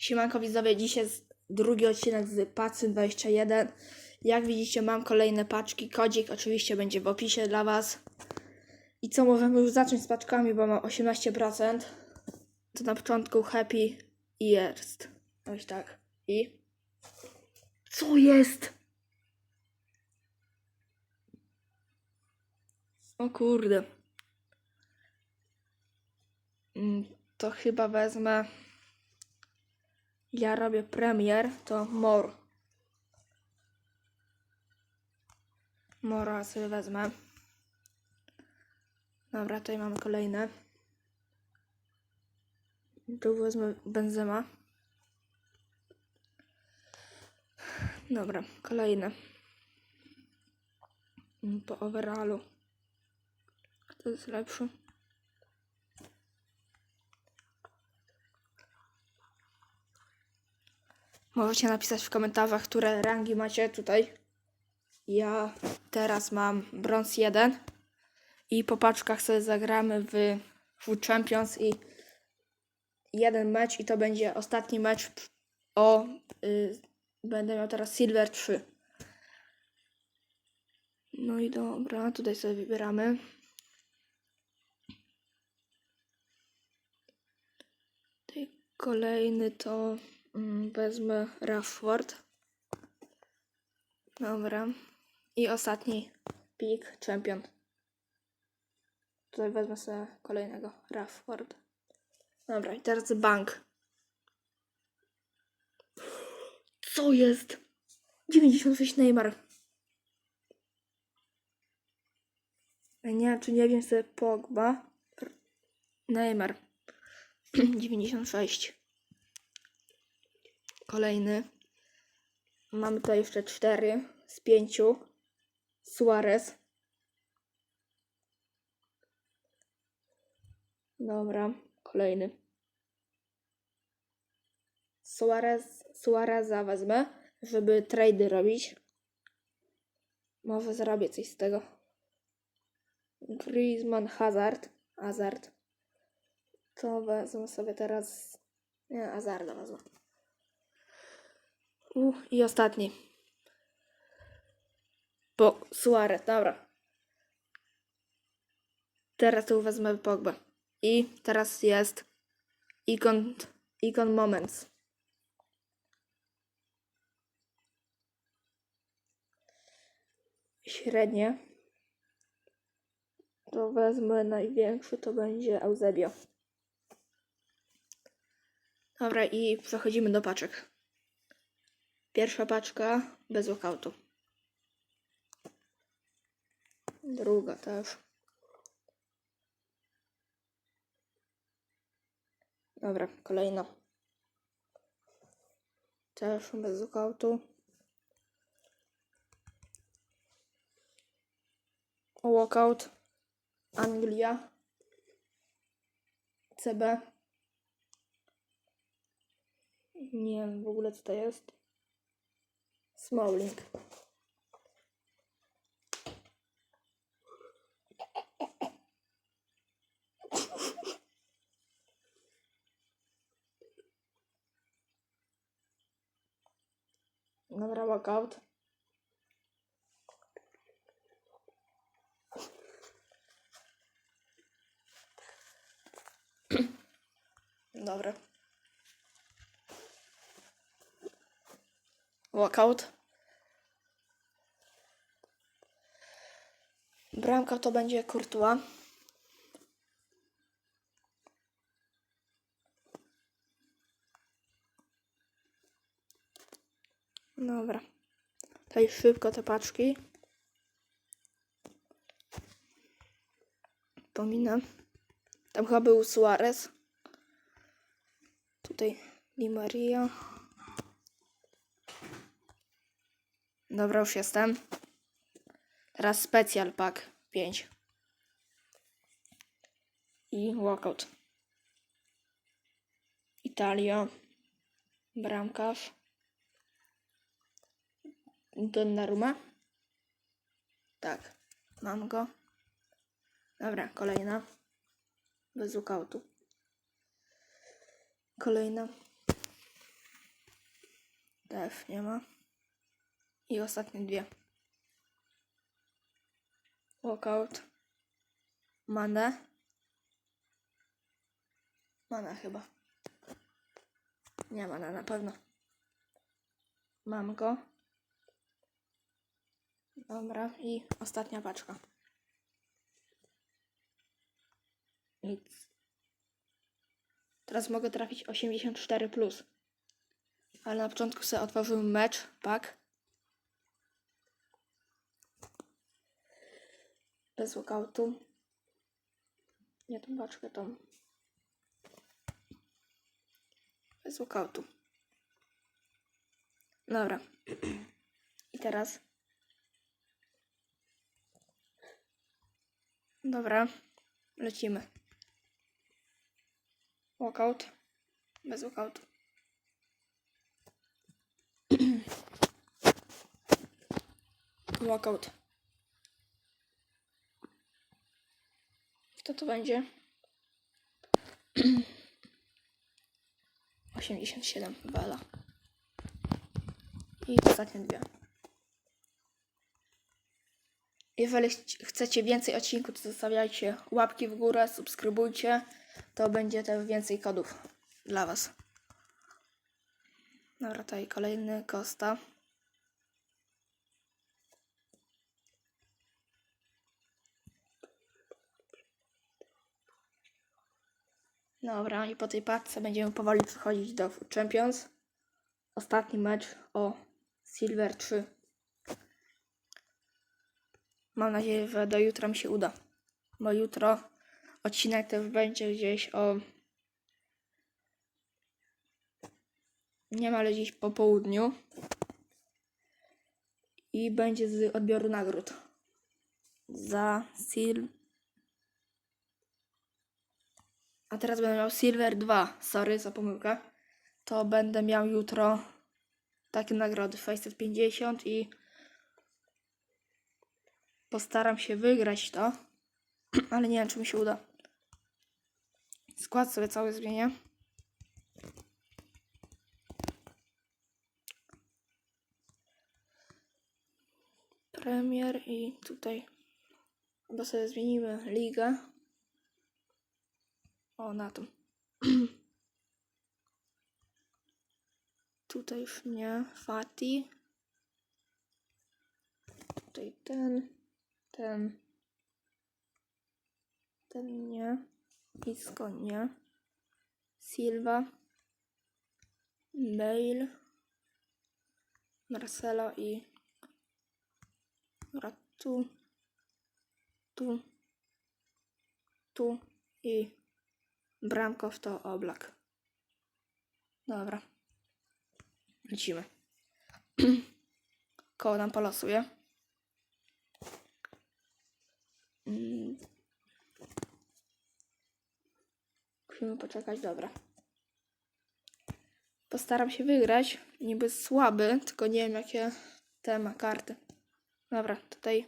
Siemanko widzowie, dzisiaj jest drugi odcinek z Pacyn 21. Jak widzicie mam kolejne paczki, kodzik oczywiście będzie w opisie dla Was. I co, możemy już zacząć z paczkami, bo mam 18%. To na początku Happy jest. Coś tak. I... Co jest? O kurde. Mm, To chyba wezmę... Ja robię premier, to more. Mora sobie wezmę. Dobra, tutaj mamy kolejne. Tu wezmę benzyma. Dobra, kolejne. Po overallu. Kto jest lepszy? Możecie napisać w komentarzach, które rangi macie tutaj. Ja teraz mam brąz 1 i po paczkach sobie zagramy w Food Champions i jeden mecz i to będzie ostatni mecz o y, będę miał teraz Silver 3. No i dobra, tutaj sobie wybieramy. Tutaj kolejny to wezmę Rashford. Dobra. I ostatni pik, champion. Tutaj wezmę sobie kolejnego Rashford. Dobra, i teraz bank. Co jest? 96 Neymar. Nie czy nie wiem sobie Pogba. Neymar. 96. Kolejny. Mamy tutaj jeszcze cztery z pięciu. Suarez. Dobra, kolejny. Suarez, Suareza wezmę, żeby trady robić. Może zrobię coś z tego. Griezmann, Hazard. Hazard. To wezmę sobie teraz... Nie, Hazarda wezmę. U, I ostatni. Bo Suarez, dobra. Teraz tu wezmę Pogba. I teraz jest Icon, Icon Moments. Średnie. To wezmę największy, to będzie Eusebio. Dobra, i przechodzimy do paczek. Pierwsza paczka bez walkoutu. Druga też. Dobra, kolejna. Też bez walkoutu. Walkout. Anglia. CB. Nie wiem w ogóle co to jest. Smalling. Dobra, walkout. Dobra. Walkout. Bramka to będzie Courtois. Dobra. Tutaj szybko te paczki. Pominę. Tam chyba był Suarez. Tutaj Di Maria. Dobra, już jestem. Teraz Special Pack 5. I Walkout. Italia. Bramkarz. Donnarumma. Tak, mam go. Dobra, kolejna. Bez walkoutu. Kolejna. DF nie ma. I ostatnie dwie. Walkout. Manę. Mana chyba. Nie mana na pewno. Mam go. Dobra, i ostatnia paczka. Nic. Teraz mogę trafić 84 plus. Ale na początku sobie otworzyłem mecz, pak. Bez walkoutu. Nie tą paczkę, tą. Bez walkoutu. Dobra. I teraz. Dobra. Lecimy. Walkout. Bez walkoutu. Walkout. Kto to będzie? 87 Bela. I ostatnie dwie. Jeżeli chcecie więcej odcinków, to zostawiajcie łapki w górę, subskrybujcie. To będzie też więcej kodów dla Was. Dobra, tutaj kolejny Costa. Dobra, i po tej paczce będziemy powoli przechodzić do Champions. Ostatni mecz o Silver 3. Mam nadzieję, że do jutra mi się uda. Bo jutro odcinek też będzie gdzieś o. Nie ma, ale gdzieś po południu. I będzie z odbioru nagród. Za Sil. A teraz będę miał Silver 2. Sorry za pomyłkę. To będę miał jutro takie nagrody 650 i Postaram się wygrać to, ale nie wiem, czy mi się uda. Skład sobie cały zmienię. Premier i tutaj chyba sobie zmienimy ligę. O, na tą. tutaj już nie. Fati. Tutaj ten. Ten, ten nie, Isco nie, Silva, Bale, Marcelo i Dobra, tu, tu, tu. I Bramkow to Oblak. Dobra. Lecimy. Koło nam polosuje. Mm. Musimy poczekać, dobra. Postaram się wygrać. Niby słaby, tylko nie wiem jakie te ma karty. Dobra, tutaj.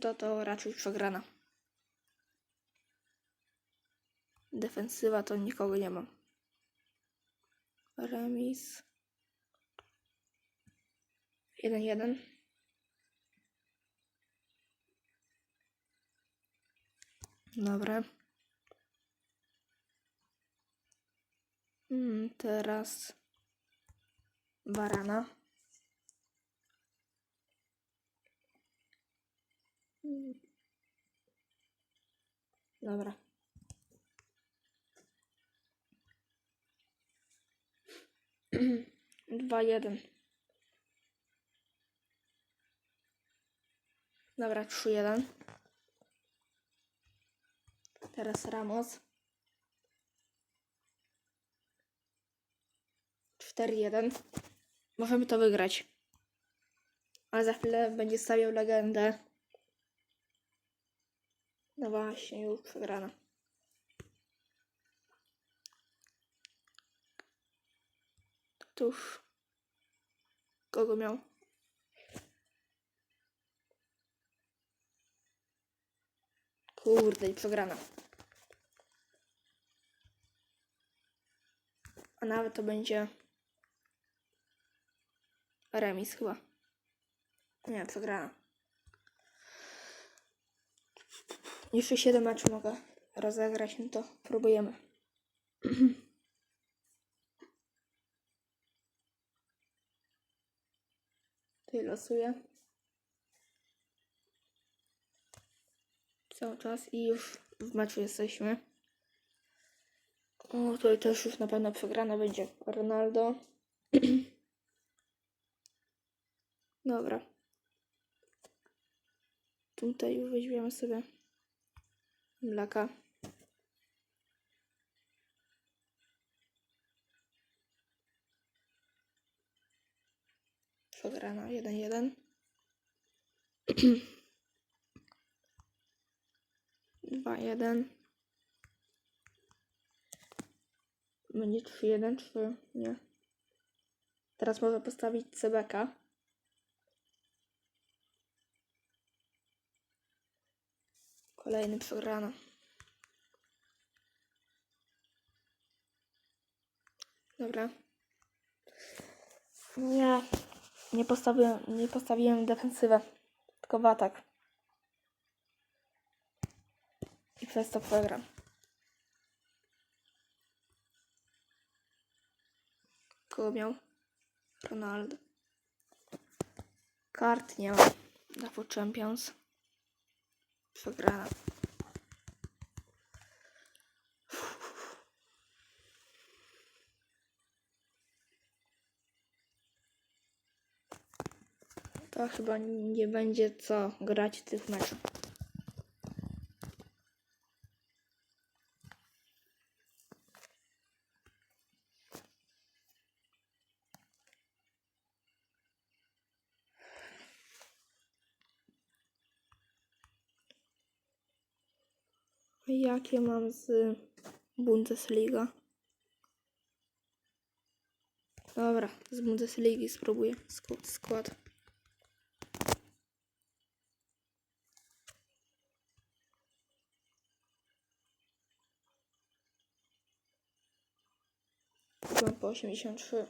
To to raczej przegrana. Defensywa to nikogo nie mam. Remis. 1-1. Dobra. Mm, teraz barana. Dobra. Dwa, jeden. Dobra, trzy, jeden. Teraz Ramos. 4-1. Możemy to wygrać. Ale za chwilę będzie stawiał legendę. No właśnie, już przegrana. Tuż. Kogo miał? Kurde, i przegrana. A nawet to będzie remis chyba. Nie, przegrana. Jeszcze 7 meczów mogę rozegrać, no to próbujemy. Tutaj losuję. Cały czas i już w meczu jesteśmy. O, tutaj też już na pewno przegrana będzie Ronaldo. Dobra. Tutaj już weźmiemy sobie mleka. Przegrana 1-1. Dwa jeden. Będzie 3-1, czy nie? Teraz mogę postawić CBK. Kolejny przegrana. Dobra. Nie. Nie postawiłem, nie postawiłem defensywę, tylko w atak. I przez to przegram. Kogo miał? Ronaldo. Kart nie ma. Dla Foot Champions. Przegrana. Chyba nie będzie co grać tych meczów. Jakie mam z Bundesliga? Dobra, z Bundesligi spróbuję sk- skład. 83.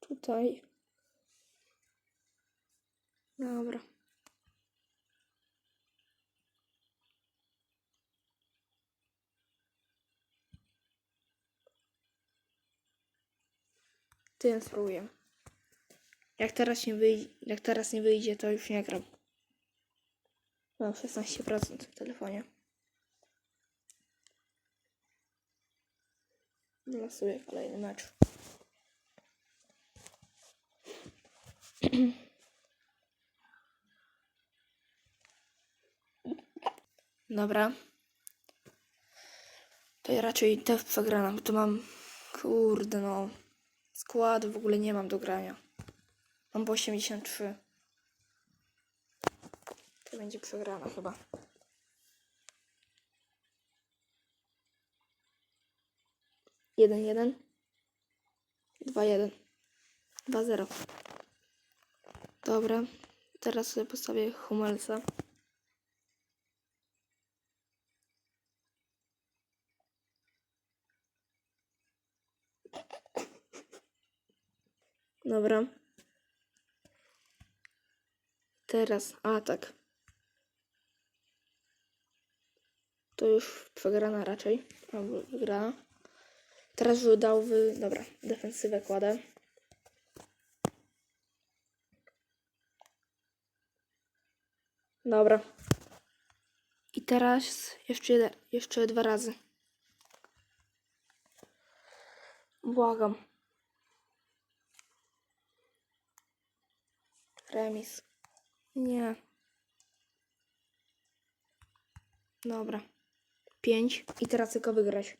Tutaj. Dobra. Tym spróbuję. Jak teraz nie wyjdzie, jak teraz nie wyjdzie, to już nie gram. Mam 16% w telefonie. Losuję kolejny mecz. Dobra. To ja raczej też przegrana, bo tu mam... Kurde no. Składu w ogóle nie mam do grania. Mam po 83. To będzie przegrana chyba. Jeden, jeden. Dwa, jeden. Dwa, zero. Dobra. Teraz sobie postawię Humelsa. Dobra. Teraz atak. To już przegrana raczej. Albo. Teraz już dał w... Dobra, defensywę kładę. Dobra. I teraz jeszcze, jeden, jeszcze dwa razy. Błagam. Remis. Nie. Dobra. Pięć. I teraz tylko wygrać.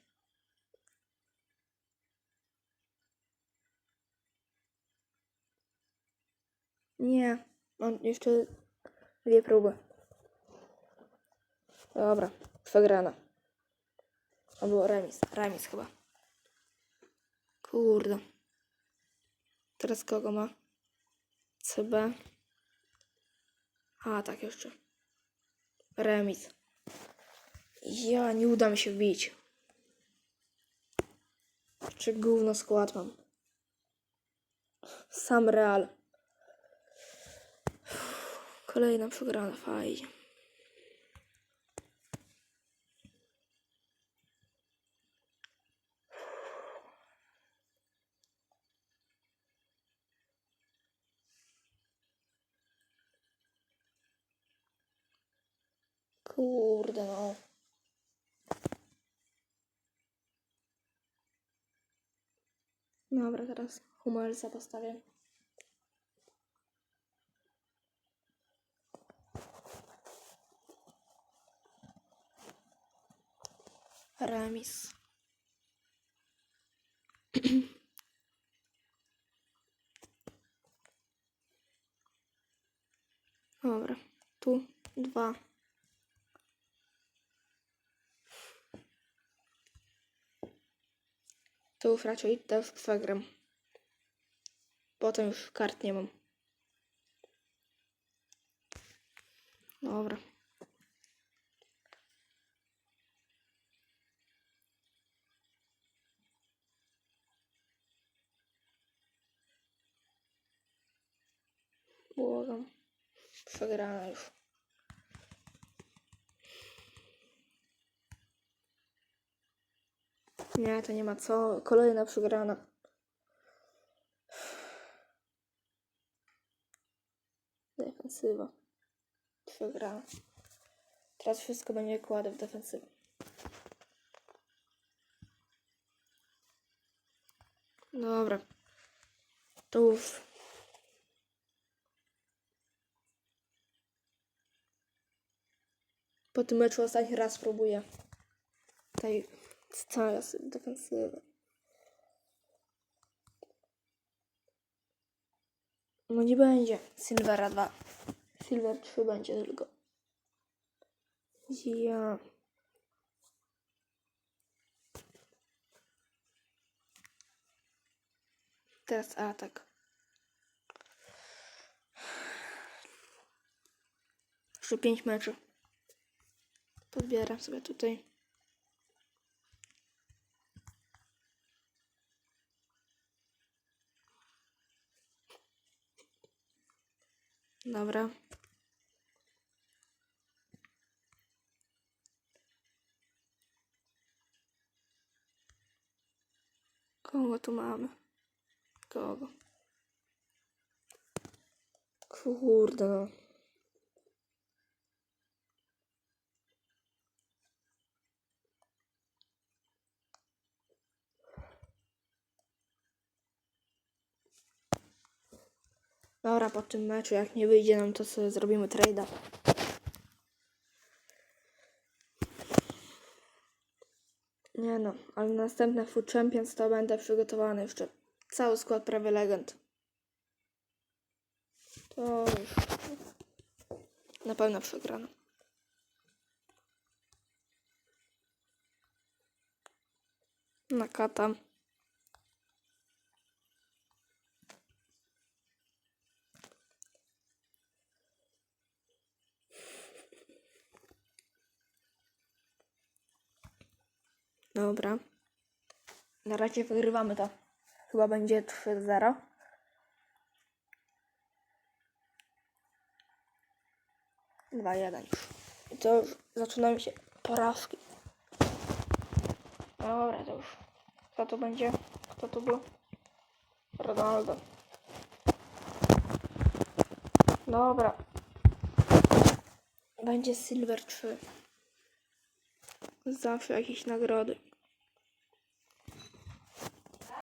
Nie. Mam jeszcze dwie próby. Dobra. Przegrana. Albo remis. Remis chyba. Kurde. Teraz kogo ma? CB. A, tak jeszcze. Remis. Ja, nie uda mi się wbić. Czy gówno skład mam? Sam Real. Kolejna przegrana, fajnie. Dobra, teraz Humelsa postawię. Remis. Dobra, tu dwa. Już raczej też przegram. Potem już kart nie mam. Dobra. Błagam. Przegrana już. Nie, to nie ma co. Kolejna przegrana. Defensywa. Przegrana. Teraz wszystko będzie kładę w defensywę. Dobra. To już. Po tym meczu ostatni raz spróbuję tej całej defensywy. No nie będzie Silvera 2. Silver 3 będzie tylko. Ja. Teraz atak. Jeszcze 5 meczów. Podbieram sobie tutaj. Dobra. Kogo tu mamy? Kogo? Kurde Dobra, po tym meczu, jak nie wyjdzie nam, to sobie zrobimy trade'a. Nie no, ale następne Food Champions to będę przygotowany jeszcze. Cały skład prawie legend. To już na pewno przegrano. Na Dobra. Na razie wygrywamy to. Chyba będzie 3-0. Dwa jeden. I to już zaczynają się porażki. Dobra, to już. Kto to będzie? Kto to był? Ronaldo. Dobra. Będzie Silver 3. Zawsze jakieś nagrody.